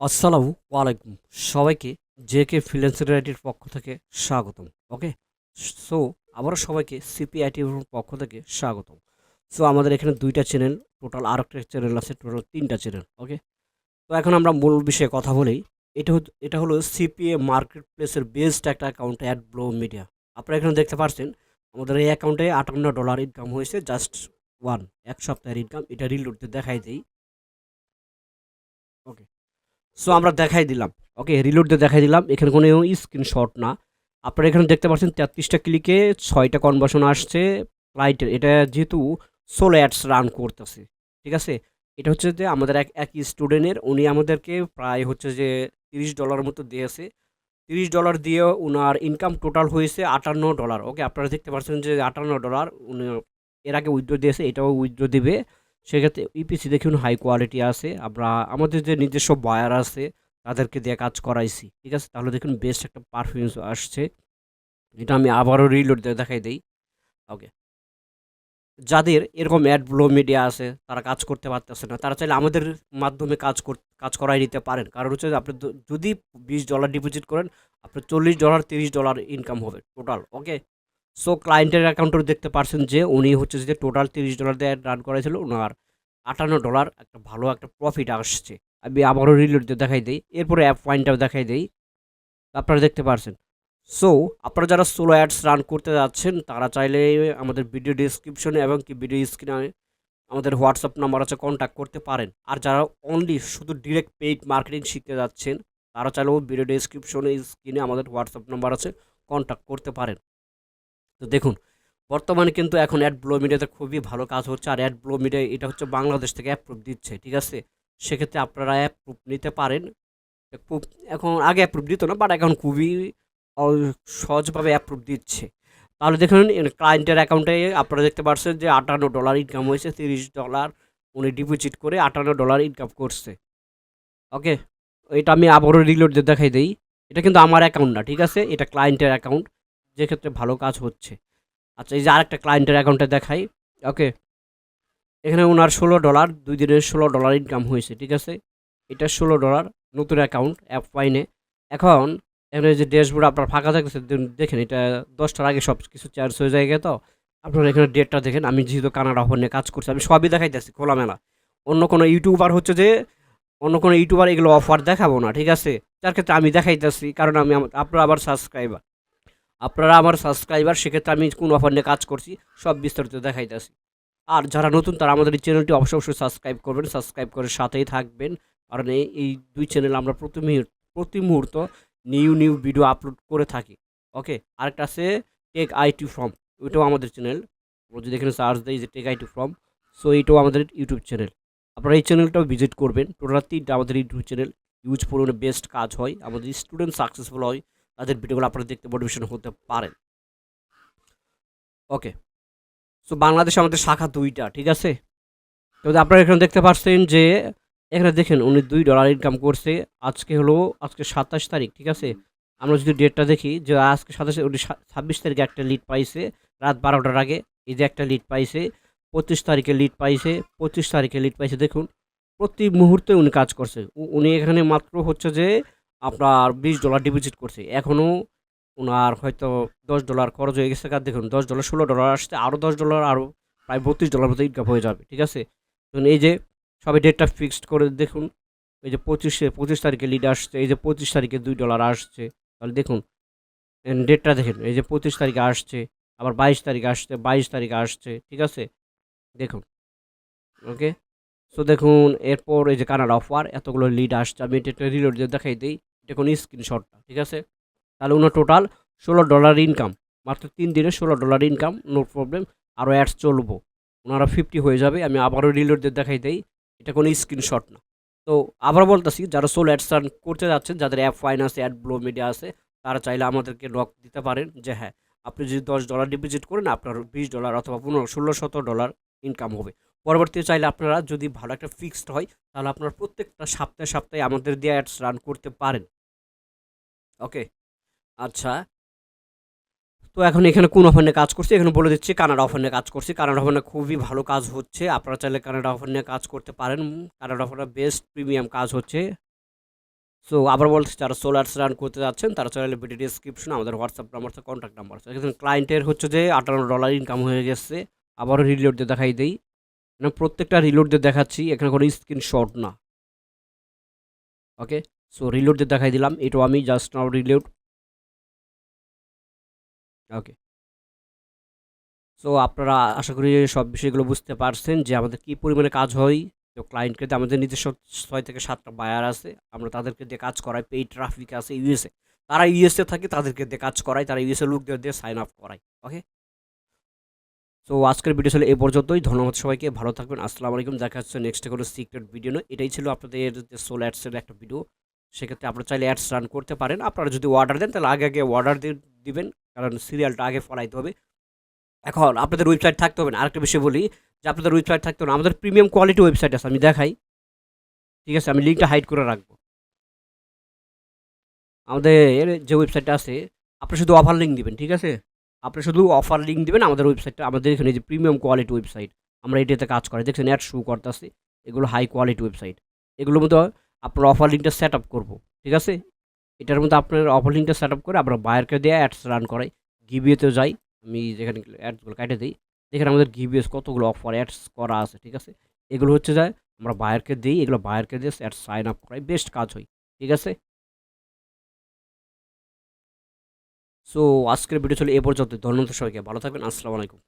আসসালামু আলাইকুম। সবাইকে জে কে ফ্রিল্যান্সার আইটির পক্ষ থেকে স্বাগতম, ওকে? সো, আবারও সবাইকে সিপিআইটির পক্ষ থেকে স্বাগতম। সো, আমাদের এখানে দুইটা চ্যানেল, টোটাল আর একটা চ্যানেল আছে, টোটাল তিনটা চ্যানেল, ওকে? তো এখন আমরা মূল বিষয়ে কথা বলি। এটা এটা হলো সিপিএ মার্কেট প্লেসের বেস্ট একটা অ্যাকাউন্ট অ্যাড ব্লো মিডিয়া আপনারা এখানে দেখতে পাচ্ছেন আমাদের এই অ্যাকাউন্টে আটান্ন ডলার ইনকাম হয়েছে জাস্ট ওয়ান এক সপ্তাহের ইনকাম এটা রিলোডতে দেখাই দিই। ওকে? সো আমরা দেখাই দিলাম। ওকে রিলোড দিয়ে দেখাই দিলাম। এখানে কোনো স্ক্রিনশট না। আপনারা এখানে দেখতে পাচ্ছেন তেত্রিশটা ক্লিকে ছয়টা কনভার্সন আসছে। ক্লাইন্টের এটা যেহেতু সোলো অ্যাডস রান করতেছে। ঠিক আছে? এটা হচ্ছে যে আমাদের এক এক স্টুডেন্টের উনি আমাদেরকে প্রায় হচ্ছে যে তিরিশ ডলার মতো দিয়েছে। তিরিশ ডলার দিয়ে ওনার ইনকাম টোটাল হয়েছে আটান্ন ডলার ওকে আপনারা দেখতে পাচ্ছেন যে আটান্ন ডলার উনি এর আগে উইথড্র দিয়েছে, এটাও উইথড্র দিবে। সেক্ষেত্রে ইপিসি দেখুন হাই কোয়ালিটি আছে। আমরা, আমাদের যে নিজস্ব বায়ার আছে, তাদেরকে দিয়ে কাজ করাইছি, ঠিক আছে? তাহলে দেখুন বেস্ট একটা পারফরমেন্স আসছে। এটা আমি আবারও রিলোড দিয়ে দেখাই দিই। ওকে যাদের এরকম অ্যাড ব্লো মিডিয়া আছে, তারা কাজ করতে পারতেছে না। তারা চাইলে আমাদের মাধ্যমে কাজ কাজ করাই নিতে পারেন। কারণ হচ্ছে আপনি যদি বিশ ডলার ডিপোজিট করেন, আপনার চল্লিশ ডলার তিরিশ ডলার ইনকাম হবে টোটাল ওকে সো ক্লায়েন্টের অ্যাকাউন্টও দেখতে পারছেন যে উনি হচ্ছে যে টোটাল তিরিশ ডলার দিয়ে রান করেছিল, ওনার আটান্ন ডলার একটা ভালো একটা প্রফিট আসছে। আমি আবারও রিলোড দিয়ে দেখাই দিই, এরপরে অ্যাপ পয়েন্টটাও দেখাই দিই। আপনারা দেখতে পারছেন। সো আপনারা যারা সোলো অ্যাডস রান করতে যাচ্ছেন, তারা চাইলে আমাদের ভিডিও ডিসক্রিপশনে এবং কি ভিডিও স্ক্রিনে আমাদের হোয়াটসঅ্যাপ নাম্বার আছে কন্ট্যাক্ট করতে পারেন। আর যারা অনলি শুধু ডিরেক্ট পেইড মার্কেটিং শিখতে যাচ্ছেন, তারা চাইলেও ভিডিও ডিসক্রিপশনে স্ক্রিনে আমাদের হোয়াটসঅ্যাপ নাম্বার আছে কন্ট্যাক্ট করতে পারেন। তো দেখুন, বর্তমানে কিন্তু এখন অ্যাড ব্লো মিডিয়াতে খুবই ভালো কাজ হচ্ছে। আর অ্যাড ব্লো মিডিয়া এটা হচ্ছে বাংলাদেশ থেকে অ্যাপ্রুভ দিচ্ছে, ঠিক আছে? সেক্ষেত্রে আপনারা অ্যাপ্রুভ নিতে পারেন। এখন আগে অ্যাপ্রুভ দিত না বাট এখন খুবই সহজভাবে অ্যাপ্রুভ দিচ্ছে। তাহলে দেখুন ক্লায়েন্টের অ্যাকাউন্টে আপনারা দেখতে পাচ্ছেন যে আটান্ন ডলার ইনকাম হয়েছে, তিরিশ ডলার উনি ডিপোজিট করে আটান্ন ডলার ইনকাম করছে। ওকে এটা আমি আবারও রিলোড দেখাই দিই। এটা কিন্তু আমার অ্যাকাউন্ট না, ঠিক আছে? এটা ক্লায়েন্টের অ্যাকাউন্ট যে ক্ষেত্রে ভালো কাজ হচ্ছে। আচ্ছা এই যে আরেকটা ক্লায়েন্টের অ্যাকাউন্টে দেখাই। ওকে এখানে ওনার ষোলো ডলার দুই দিনের ষোলো ডলার ইনকাম হয়েছে, ঠিক আছে? এটা ষোলো ডলার নতুন অ্যাকাউন্ট অ্যাপ পাইনে। এখন, এখানে যে ড্যাশবোর্ড আপনার ফাঁকা থাকছে দেখেন এটা দশটার আগে সব কিছু চার্জ হয়ে যায়, তো। আপনারা এখানে ডেটটা দেখেন, আমি যেহেতু কানাডা অফার নিয়ে কাজ করছি, আমি সবই দেখাইতেছি খোলামেলা। অন্য কোনো ইউটিউবার হচ্ছে যে, অন্য কোনো ইউটিউবার এগুলো অফার দেখাবো না, ঠিক আছে? যার ক্ষেত্রে আমি দেখাইতেছি কারণ আমি আপনারা আবার সাবস্ক্রাইবার আপনারা আমার সাবস্ক্রাইবার সেক্ষেত্রে আমি কোন অফার নিয়ে কাজ করছি, সব বিস্তারিত দেখাইতেছি। আর যারা নতুন, তারা আমাদের এই চ্যানেলটি অবশ্যই অবশ্যই সাবস্ক্রাইব করবেন সাবস্ক্রাইব করে সাথেই থাকবেন। কারণ এই দুই চ্যানেল আমরা প্রতি প্রতি মুহূর্ত নিউ নিউ ভিডিও আপলোড করে থাকি। ওকে আরেকটা আছে টেক আইটি ফর্ম ওইটাও আমাদের চ্যানেল আমরা যদি এখানে সার্চ দিই যে টেক আইটি ফর্ম সো এইটাও আমাদের ইউটিউব চ্যানেল আপনারা এই চ্যানেলটাও ভিজিট করবেন। টোটাল তিনটা আমাদের ইউটিউব চ্যানেল ইউজ পরিমাণে বেস্ট কাজ হয়। আমাদের স্টুডেন্ট সাকসেসফুল হয়। তাদের ভিডিওগুলো আপনারা দেখতে মোটিভেশন হতে পারেন। ওকে সো বাংলাদেশে আমাদের শাখা দুইটা, ঠিক আছে? তো আপনারা এখানে দেখতে পাচ্ছেন যে, এখানে দেখেন উনি দুই ডলার ইনকাম করছে, আজকে হলো, আজকে সাতাশ তারিখ, ঠিক আছে? আমরা যদি ডেটটা দেখি যে, আজকে সাতাশে, উনি ছাব্বিশ তারিখে একটা লিড পাইছে, রাত বারোটার আগে, এই যে একটা লিড পাইছে, পঁচিশ তারিখে লিড পাইছে, পঁচিশ তারিখে লিড পাইছে, দেখুন, প্রতি মুহূর্তে উনি কাজ করছে। উনি এখানে মাত্র হচ্ছে যে আপনার বিশ ডলার ডিপোজিট করছে। এখনও ওনার হয়তো দশ ডলার খরচ হয়ে গেছে। কার দেখুন, দশ ডলার ষোলো ডলার আসছে আরও দশ ডলার আরও প্রায় বত্রিশ ডলার মতো ইনকাম হয়ে যাবে, ঠিক আছে? দেখুন এই যে সবাই ডেটটা ফিক্সড করে দেখুন, এই যে পঁচিশে, পঁচিশ তারিখে লিড আসছে, এই যে পঁচিশ তারিখে দুই ডলার আসছে। তাহলে দেখুন ডেটটা দেখেন, এই যে পঁচিশ তারিখে আসছে, আবার বাইশ তারিখে আসছে, বাইশ তারিখে আসছে, ঠিক আছে? দেখুন ওকে সো দেখুন, এরপর এই যে কানাডা অফার, এতগুলো লিড আসছে, আমি এটা রিলোড দিয়ে দেখাই দিই। কোন স্ক্রিনশটটা ঠিক আছে? তাহলে ওনার টোটাল ষোলো ডলার ইনকাম মাত্র তিন দিনে ষোলো ডলার ইনকাম নো প্রবলেম আরও অ্যাডস চলবো। ওনারা ফিফটি হয়ে যাবে, আমি আবারও রিলোড দিয়ে দেখাই দিই, এটা কোনো স্ক্রিনশট না। তো আবার বলতেছি, যারা সোলো অ্যাডস রান করতে যাচ্ছেন, যাদের অ্যাপ ফাইন আছে অ্যাড ব্লো মিডিয়া আছে, তারা চাইলে আমাদেরকে নক দিতে পারেন যে হ্যাঁ আপনি যদি দশ ডলার ডিপোজিট করেন, আপনার বিশ ডলার অথবা পনেরো, ষোলো শত ডলার ইনকাম হবে। পরবর্তীতে চাইলে আপনারা যদি ভালো একটা ফিক্সড হয়, তাহলে আপনারা প্রত্যেকটা সপ্তাহে সপ্তাহে আমাদের দিয়ে অ্যাডস রান করতে পারেন। ওকে। আচ্ছা। তো এখন এখানে কোন অফার নিয়ে কাজ করছি? এখানে বলে দিচ্ছি কানাডা অফার নিয়ে কাজ করছি। কানাডা অফার নিয়ে খুবই ভালো কাজ হচ্ছে। আপনারা চাইলে কানাডা অফার নিয়ে কাজ করতে পারেন। কানাডা অফারটা বেস্ট প্রিমিয়াম কাজ হচ্ছে। সো আবার বলছি, যারা সোলার রান করতে যাচ্ছেন, তারা চাইলে ভিডিও ডিসক্রিপশন আমাদের হোয়াটসঅ্যাপ নাম্বার আছে কন্ট্যাক্ট নাম্বার আছে। এখানে ক্লায়েন্টের হচ্ছে যে আটান্ন ডলার ইনকাম হয়ে গেছে। আবারও রিলোড দিয়ে দেখাই দেই। মানে প্রত্যেকটা রিলোড দিয়ে দেখাচ্ছি। এখানে কোনো স্ক্রিনশট না। ওকে সো রিলোড দিয়ে দেখাই দিলাম। এটাও আমি just now reload okay so আপনারা আশা করি সব বিষয়গুলো বুঝতে পারছেন যে আমাদের কী পরিমাণে কাজ হয়। তো ক্লায়েন্টকে আমাদের নিজস্ব ছয় থেকে সাতটা বায়ার আছে। আমরা তাদেরকে দিয়ে কাজ করাই। পেইড ট্রাফিক আছে ইউএসএ তারা ইউএসএ থাকে, তাদেরকে দিয়ে কাজ করাই। তারা ইউএসএ লোকদের দিয়ে সাইন আপ করাই। ওকে তো আজকের ভিডিও ছিল এ পর্যন্তই। ধন্যবাদ সবাইকে। ভালো থাকবেন। আসসালামু আলাইকুম। দেখা হচ্ছে নেক্সট কোনো সিক্রেট ভিডিও নয়। এটাই ছিল আপনাদের সোল অ্যাডসের একটা ভিডিও সেক্ষেত্রে আপনারা চাইলে অ্যাডস রান করতে পারেন। আপনারা যদি অর্ডার দেন, তাহলে আগে আগে অর্ডার দিবেন, কারণ সিরিয়ালটা আগে ফলাইতে হবে। এখন আপনাদের ওয়েবসাইট থাকতে হবে না। আরেকটা বিষয় বলি যে, আপনাদের ওয়েবসাইট থাকতে হবে না। আমাদের প্রিমিয়াম কোয়ালিটি ওয়েবসাইট আছে, আমি দেখাই। ঠিক আছে, আমি লিঙ্কটা হাইড করে রাখব। আমাদের যে ওয়েবসাইটটা আছে, আপনি শুধু অফার লিঙ্ক দিবেন, ঠিক আছে? আপনি শুধু অফার লিঙ্ক দিবেন আমাদের ওয়েবসাইটটা আমাদের এখানে যে প্রিমিয়াম কোয়ালিটি ওয়েবসাইট আমরা এটাতে কাজ করে। দেখছেন অ্যাড শু করতেছি, এগুলো হাই কোয়ালিটি ওয়েবসাইট এগুলোর মধ্যে আপনার অফার লিঙ্কটা সেট আপ করব, ঠিক আছে? এটার মধ্যে আপনার অফার লিঙ্কটা সেট আপ করে আমরা বায়ারকে দিয়ে অ্যাডস রান করাই গিবিএতেও যাই, আমি যেখানে অ্যাডসগুলো কাটে দিই, দেখেন আমাদের গিবিএস কতগুলো অফার অ্যাডস করা আছে, ঠিক আছে? এগুলো হচ্ছে যায় আমরা বায়ারকে দিই, এগুলো বায়ারকে দিয়ে অ্যাডস সাইন আপ করাই বেস্ট কাজ হয়, ঠিক আছে? সো আজকের ভিডিও ছিল এ পর্যন্ত ধন্যবাদ সবাইকে, ভালো থাকবেন, আসসালামু আলাইকুম।